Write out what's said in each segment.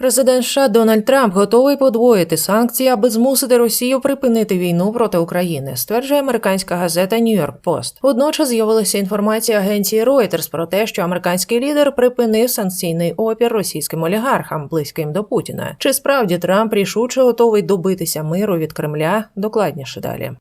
Президент США Дональд Трамп готовий подвоїти санкції, аби змусити Росію припинити війну проти України, стверджує американська газета York Post. Водночас з'явилася інформація агенції Reuters про те, що американський лідер припинив санкційний опір російським олігархам, близьким до Путіна. Чи справді Трамп рішуче готовий добитися миру від Кремля? Докладніше далі.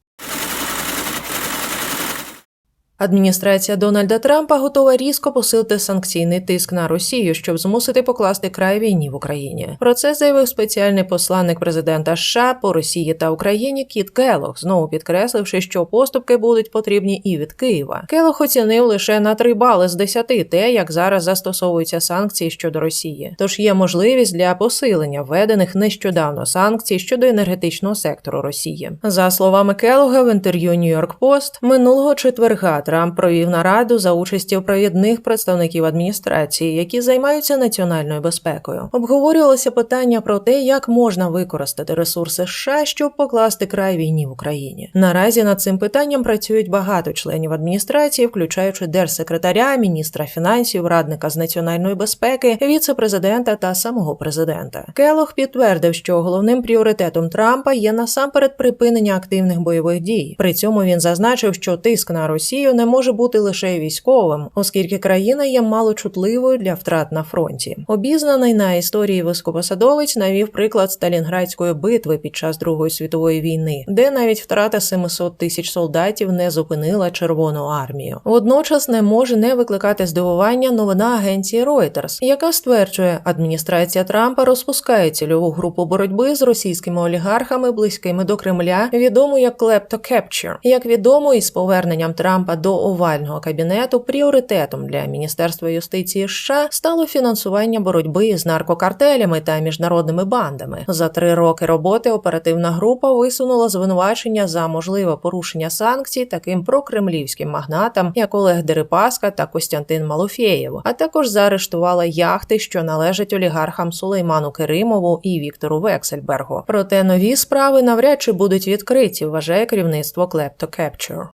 Адміністрація Дональда Трампа готова різко посилити санкційний тиск на Росію, щоб змусити покласти край війні в Україні. Про це заявив спеціальний посланник президента США по Росії та Україні Кіт Келох, знову підкресливши, що поступки будуть потрібні і від Києва. Келох оцінив лише на 3 бали з 10 те, як зараз застосовуються санкції щодо Росії. Тож є можливість для посилення введених нещодавно санкцій щодо енергетичного сектору Росії. За словами Келога в інтерв'ю York Post, минулого четверга Трамп провів нараду за участю провідних представників адміністрації, які займаються національною безпекою. Обговорювалося питання про те, як можна використати ресурси США, щоб покласти край війні в Україні. Наразі над цим питанням працюють багато членів адміністрації, включаючи держсекретаря, міністра фінансів, радника з національної безпеки, віце-президента та самого президента. Келох підтвердив, що головним пріоритетом Трампа є насамперед припинення активних бойових дій. При цьому він зазначив, що тиск на Росію не може бути лише військовим, оскільки країна є малочутливою для втрат на фронті. Обізнаний на історії високопосадовець навів приклад Сталінградської битви під час Другої світової війни, де навіть втрата 700 тисяч солдатів не зупинила Червону армію. Водночас не може не викликати здивування новина агенції Reuters, яка стверджує, адміністрація Трампа розпускає цільову групу боротьби з російськими олігархами, близькими до Кремля, відому як Klepto Capture. Як відомо, із поверненням Трампа до овального кабінету пріоритетом для Міністерства юстиції США стало фінансування боротьби з наркокартелями та міжнародними бандами. За три роки роботи оперативна група висунула звинувачення за можливе порушення санкцій таким прокремлівським магнатам, як Олег Дерипаска та Костянтин Малофєєв, а також заарештувала яхти, що належать олігархам Сулейману Керимову і Віктору Вексельбергу. Проте нові справи навряд чи будуть відкриті, вважає керівництво Klepto Capture.